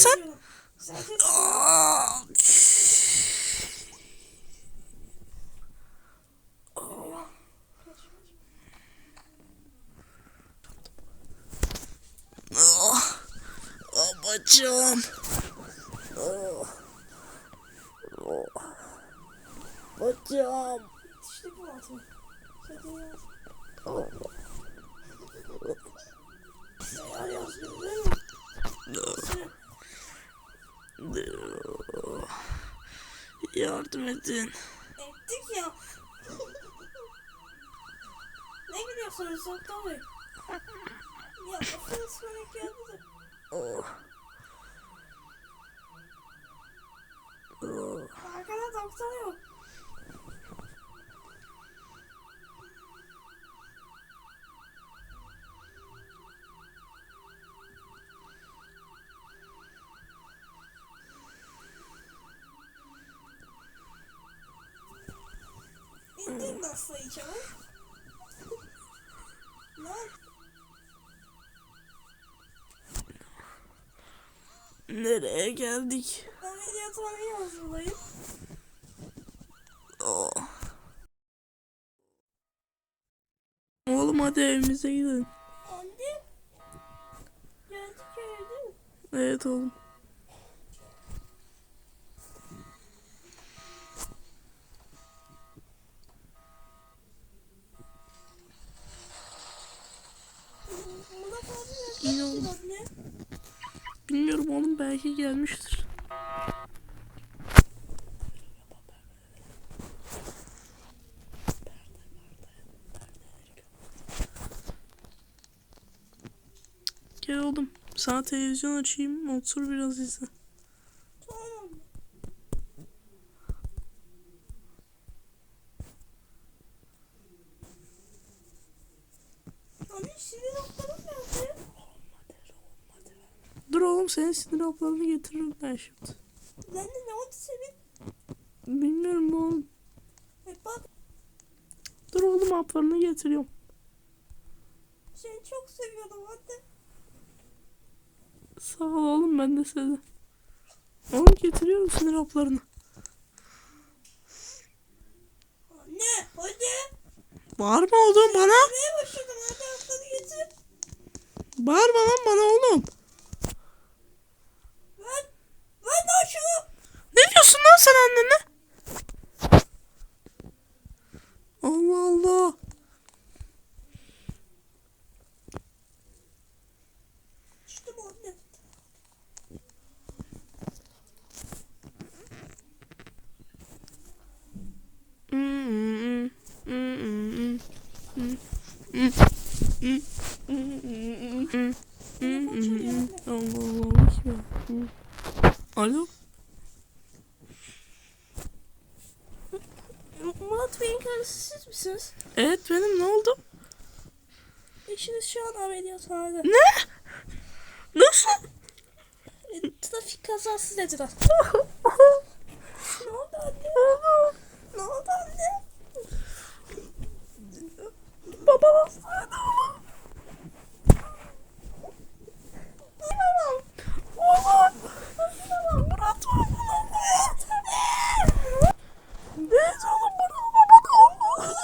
sen? Ah, bacağım. Ah. Ah. Bacağım. dişlik mi? Sen de yaz. Sen Yardım edin. ettik ya. ne gidiyorsunuz bey? Ya lafın ısmarı geldi. Oh. Oh. Arkada doktor yok. İndim nasıl çabuk? Lan Nereye geldik? ameliyathaneye hazırlayın. Oh. Oğlum hadi evimize gidelim. Anne. Geldik evde. Evet oğlum. Anne? Bilmiyorum oğlum belki gelmiştir. Gel oğlum. Sana televizyon açayım. Otur biraz izle. Tamam. Anne sinir noktalarım nerede? Dur oğlum haplarını getiririm ben şimdi. Anne ne oldu senin? Bilmiyorum oğlum. E bak Dur oğlum haplarını getiriyorum. seni çok seviyordum anne. Sağ ol oğlum ben de seni. Oğlum getiriyorum sinir haplarını. Anne hadi. Bağırma oğlum bana. Hadi. Bağırma lan bana oğlum. Ver. Ver lan şunu. Ne diyorsun lan sen annene? Allah Allah. İşte bu anne. Allah Allah. Alo. Bey'in karısı siz misiniz? Evet benim ne oldu? Eşiniz şu an ameliyathanede. Ne? Nasıl? E, trafik kazası dediler. ne oldu anne? Ne oldu anne? Babam hastaydı oğlum. Tamam. Oğlum. Murat var oğlum. Evet oğlum burada baba da olmaz.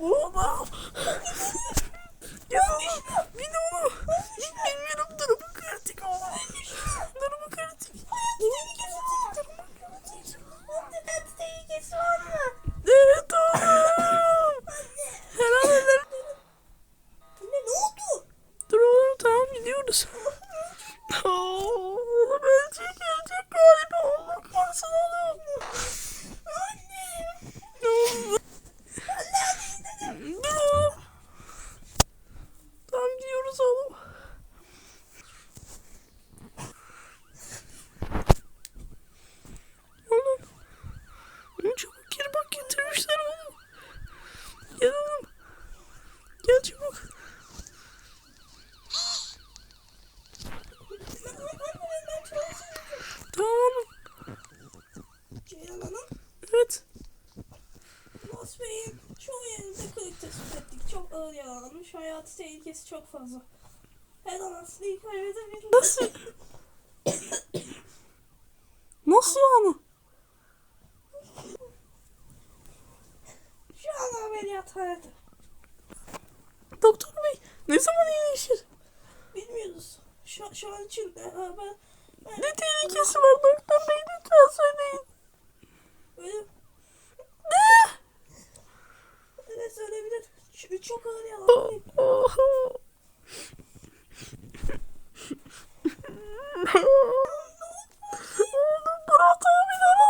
Oğlum. Ya bin oğlum. Bilmiyorum durumu kritik oğlum. Durumu kritik. Durumu kritik. Anne tehlikesi var mı? Evet oğlum. Helal ederim. Anne ne oldu? Dur oğlum tamam gidiyoruz. Oğlum ölecek ölecek galiba. Allah korusun oğlum. Anne. Dur oğlum. Gidiyoruz oğlum. Oğlum. Oğlum çabuk gir bak getirmişler oğlum. Gel oğlum. Gel çabuk. Tamam oğlum. Kimin alanı? Evet. Mosbey'in çoğu yerinde kılık ettik. Çok ağır yaralanmış. Hayatı tehlikesi çok fazla. Her an aslıyı kaybedebilir. Nasıl? Nasıl yani? Şu an ameliyathanede. Doktor bey ne zaman iyileşir? Bilmiyoruz. Şu, şu an için e, haber ne tehlikesi var doktor bey lütfen söyleyin. Ne? Ne söyleyebilir? Çünkü çok ağır yalan. Oh, oh. Oğlum Burak abi ne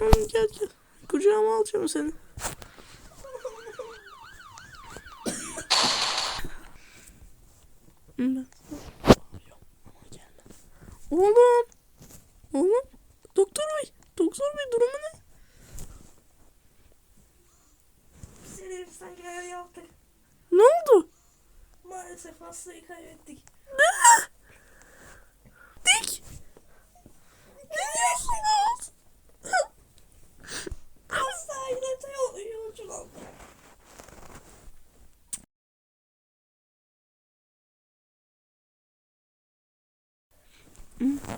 Gel gel. Kucağıma alacağım seni.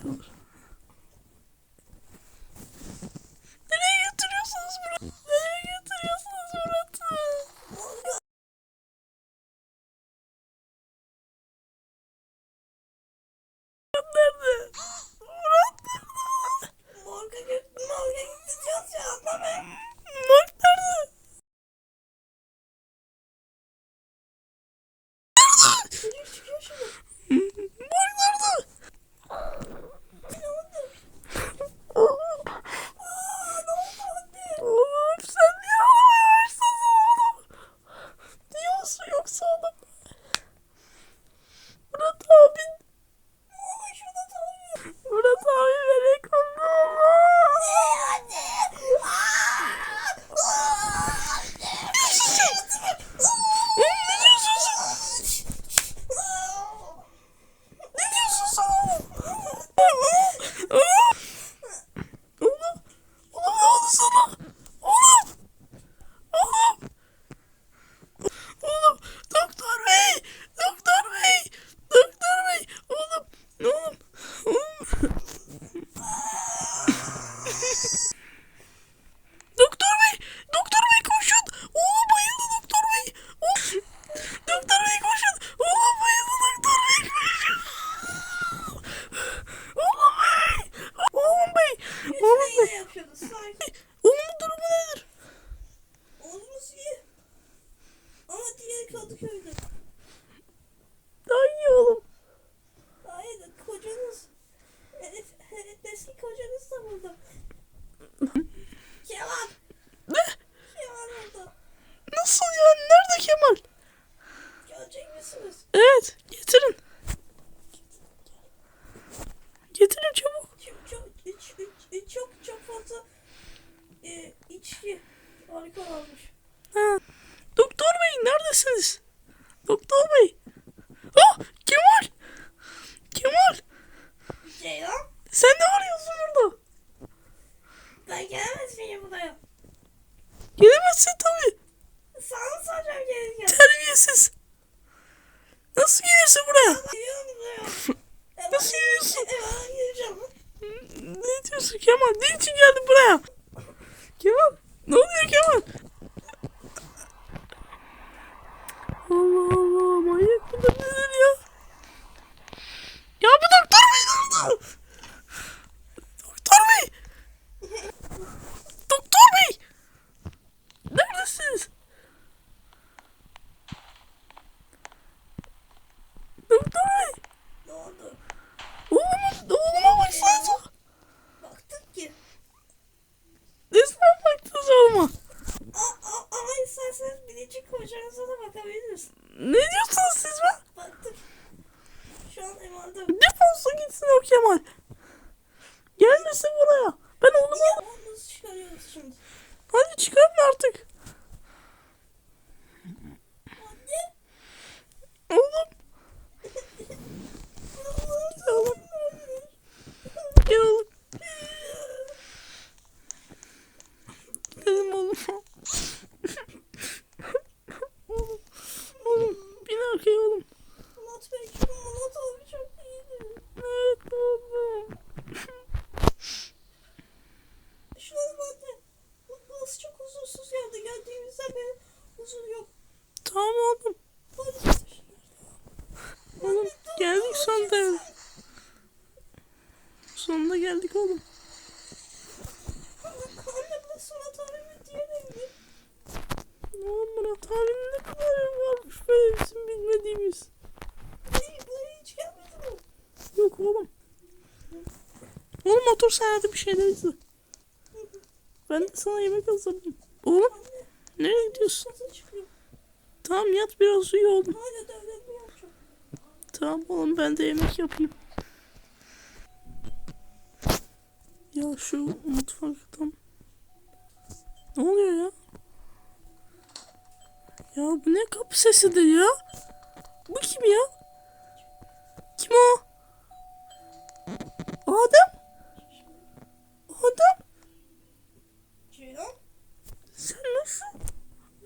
Oops. neredesiniz? Doktor bey. Oh Kemal. Kemal. Ceylan. Sen ne arıyorsun burada? Ben gelemez miyim buraya? Gelemezsin tabii. Sana soracağım gelirken. Terbiyesiz. Nasıl geliyorsun buraya? Geliyorum buraya. Nasıl geliyorsun? Eve gireceğim. Ne diyorsun Kemal? Ne için geldin buraya? Kemal. Ne oluyor Kemal? Diyorsunuz siz be? Baktık. Şu an emanet Defolsun gitsin o Kemal. Gelmesin buraya. Ben oğlumu al- Onu nasıl çıkarıyoruz şimdi? Hadi çıkarın artık. Anne. Oğlum. Oğlum. Gel oğlum. Benim oğlum. oğlum. Oğlum. Bin arkaya oğlum. Murat Bey şu Murat abi çok iyiydi. Evet oğlum. Şuna bak anne. Bu- Burası çok huzursuz geldi. Geldiğimizden beri huzur yok. Tamam oğlum. Hadi. Oğlum geldik sonunda. eve. Sonunda geldik oğlum. Anne burası Murat abimin diğer evi. Oğlum Murat abinin ne kadar evi varmış böyle bizim bilmediğimiz. Buraya, buraya hiç gelmedi mi? Yok oğlum. Oğlum otur sen hadi bir şeyler izle. Ben de sana yemek hazırlayayım. Oğlum nereye gidiyorsun? Tamam yat biraz uyu oğlum. Tamam oğlum ben de yemek yapayım. Ya şu mutfaktan. Ne oluyor ya? Ya bu ne kapı sesidir ya? Bu kim ya? Kim o? Adem? Adem? Ceylan Sen nasıl?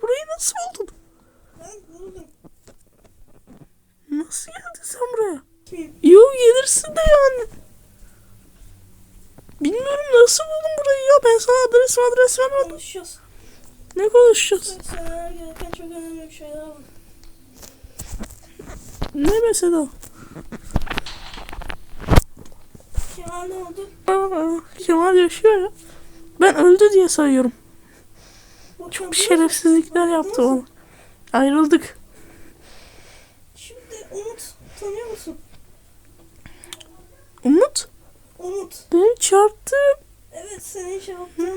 Burayı nasıl buldun? ben buldum. Nasıl geldin sen buraya? Kim? Yok gelirsin de yani. Bilmiyorum nasıl buldun burayı ya. Ben sana adres adres vermedim. Konuşacağız. Ne konuşacağız? Söylemeler gereken çok önemli şeyler var. Ne mesela? Kemal ne oldu? Aa, Kemal yaşıyor ya. Ben öldü diye sayıyorum. Çok şerefsizlikler yaptı bana. Ayrıldık. Şimdi Umut tanıyor musun? Umut Umut. beni çarptı. Evet senin şey yaptığını.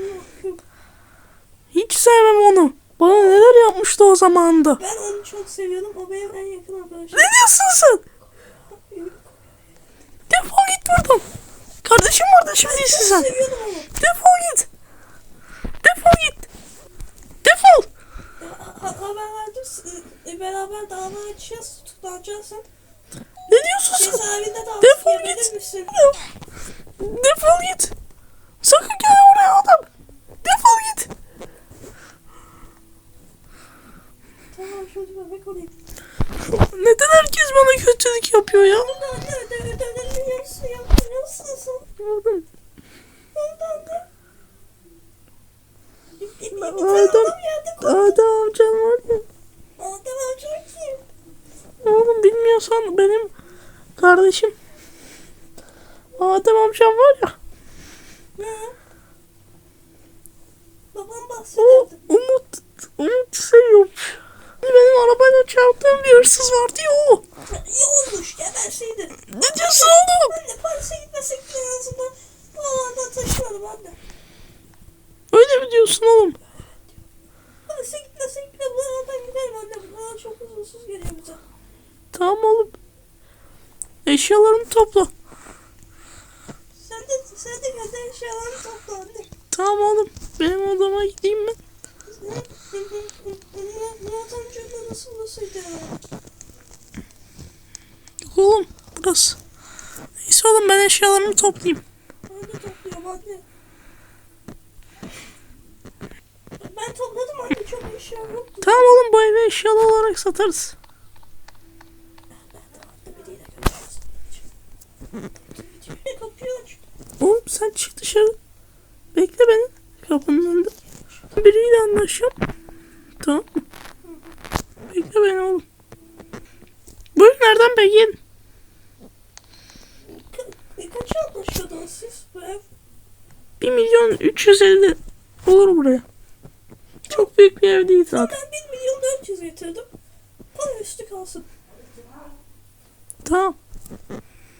Hiç sevmem onu. Bana neler yapmıştı o zamanda. Ben onu çok seviyordum. O benim en yakın arkadaşım. Ne diyorsun sen? Defol git buradan. Kardeşim orada şimdi değilsin sen. Seviyordum onu. Defol git. Defol git. Defol. Ha- ha- haber verdim. e, beraber dava açacağız. Tutuklanacaksın. Ne diyorsun sen? Cezaevinde dava Defol git. misin? Defol git. Sakın gel buraya adam. Defol git. Tamam şimdi bebek olayım. Neden herkes bana kötülük yapıyor ya? Anne ödev ödevlerimin yarısını yaptın. Yarısını sen. Bir Adam- adam. Adem amcan var ya. Adem amca kim? Oğlum bilmiyorsan benim kardeşim. Adem amcam var ya. Babam O bahsederdi. Umut. Umut seviyormuş. Benim arabayla çarptığım bir hırsız vardı ya o. İyi olmuş geberseydin. Ne diyorsun oğlum? Ben de Paris'e gitmesek en azından bu alanda taşımadım anne. Öyle mi diyorsun oğlum? Paris'e gitmesek bile bu alandan gidelim anne. Bu alan çok huzursuz geliyor bize. Tamam oğlum. Eşyalarımı topla. De kendi eşyalarını topla anne. Tamam oğlum. Benim odama gideyim ben. Murat amcanın nasıl ya? Yok oğlum. Burası. Neyse oğlum ben eşyalarımı toplayayım. Ben de topluyorum anne. Ben topladım anne çok eşya yoktu. Tamam oğlum bu evi eşyalı olarak satarız. Oğlum sen çık dışarı. Bekle beni. Kapının önünde. Biriyle anlaşacağım. Tamam mı? Bekle beni oğlum. Buyurun nereden Bey gelin. Ka- kaça anlaşıyordunuz siz bu ev? 1 milyon 350 olur buraya. Çok büyük bir ev değil zaten. Ben 1 milyon 400 getirdim. Para üstü kalsın. Tamam.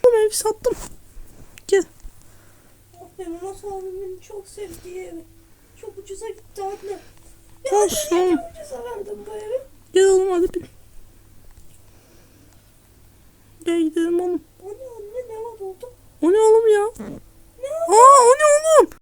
Oğlum evi sattım. Gel. Benim Murat abimin çok sevdiği evi. Çok ucuza gitti anne. Ya niye oğlum. çok ucuza verdim bu evi? Gel oğlum hadi bin. Gel gidelim oğlum. Anne anne ne var oldu? O ne oğlum ya? Ne Aa o ne oğlum?